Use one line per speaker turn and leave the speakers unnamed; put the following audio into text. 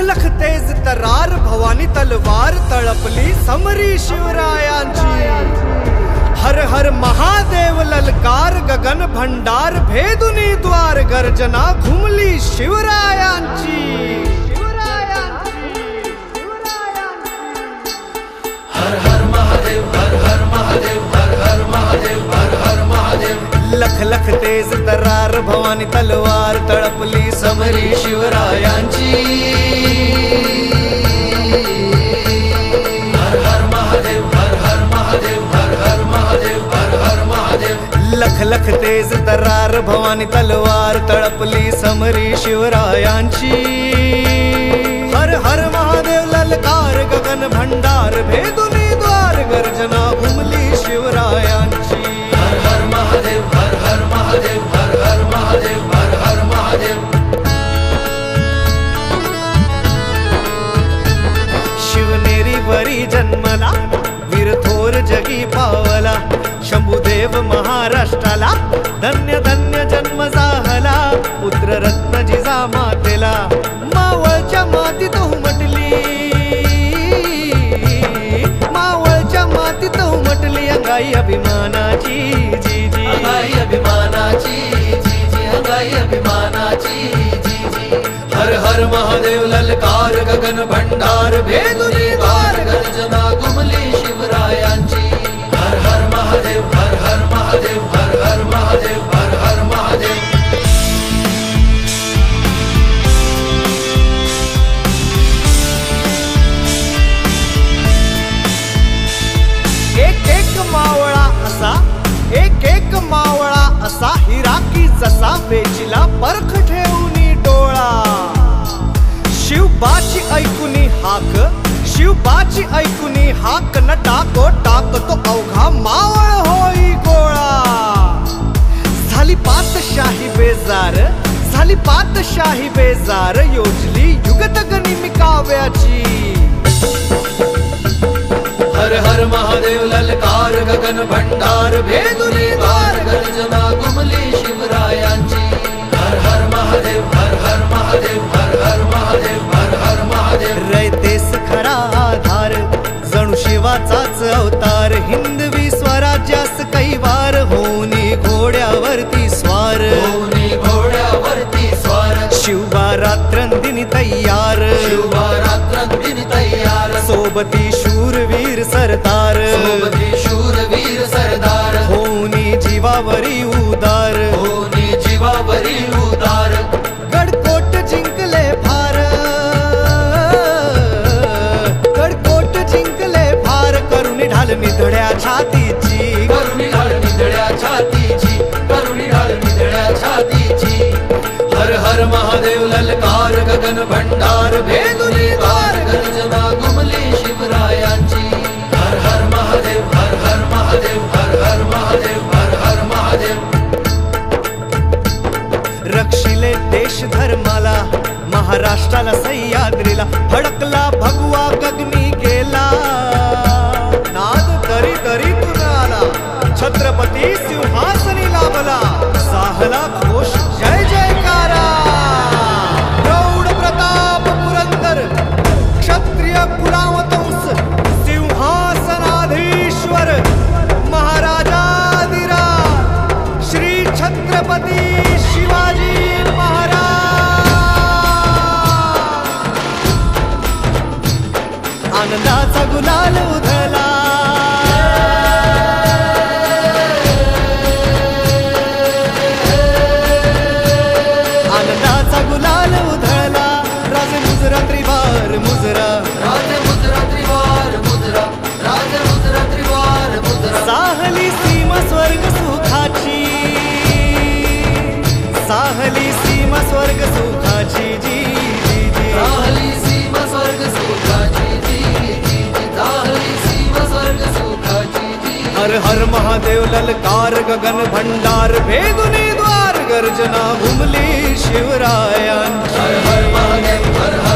लख लख तेज तरार भवानी तलवार तळपली समरी शिवरायांची. हर हर महादेव ललकार गगन भंडार भेदुनी द्वार गर्जना घुमली शिवरायांची. लख लख तेज तरार भवानी तलवार तळपली समरी शिवरायांची. लख तेज तरार भवानी तलवार तळपली समरी शिवरायांची. हर हर महादेव ललकार गगन भंडार भेदू महाराष्ट्राला धन्य धन्य जन्म झाला पुत्र रत्न जिजा मातेला मावळच्या मातीत उमटली. मावळच्या मातीत उमटली अंगाई अभिमानाची जी जी.
अंगाई अभिमानाची जी जी. अंगाई अभिमानाची जी जी. हर हर महादेव ललकार गगन भंडार
भेद जसा वेचीला परख ठेवूनी डोळा. शिवबाची ऐकुनी हाक शिवबाची ऐकुनी हाक न टाको टाकतो अवघा मावळ होई गोळा. झाली पातशाही बेजार झाली पातशाही बेजार योजली युगत गनिमी
हर हर महादेव ललकार गगन भंडार भेदुनी
सोबती शूरवीर सरदार.
सोबती शूरवीर सरदार.
होनी जीवावरी उदार.
होनी जीवावरी उदार.
गडकोट जिंकले फार. गडकोट जिंकले फार. करुणी ढाल निधड्या छातीची.
करुणी ढाळ निधड्या छातीची. करुणी ढाळ निधड्या छातीची. हर हर महादेव ललकार गगन भंडार भेदुनी
देश धर्माला महाराष्ट्राला सह्याद्रीला भडकला भगवा गगनी गेला. नाद तरी तरी तुन आला छत्रपती सिंहासनी साहली सीमा स्वर्ग सुखाची जी जी जी।
साहली सीमा स्वर्ग सुखाची जी जी राहली सीमा स्वर्ग सुखाची जी।
हर हर महादेव ललकार गगन भंडार भेदुनी द्वार गर्जना भूमली शिवराया
हर हर महादेव हर हर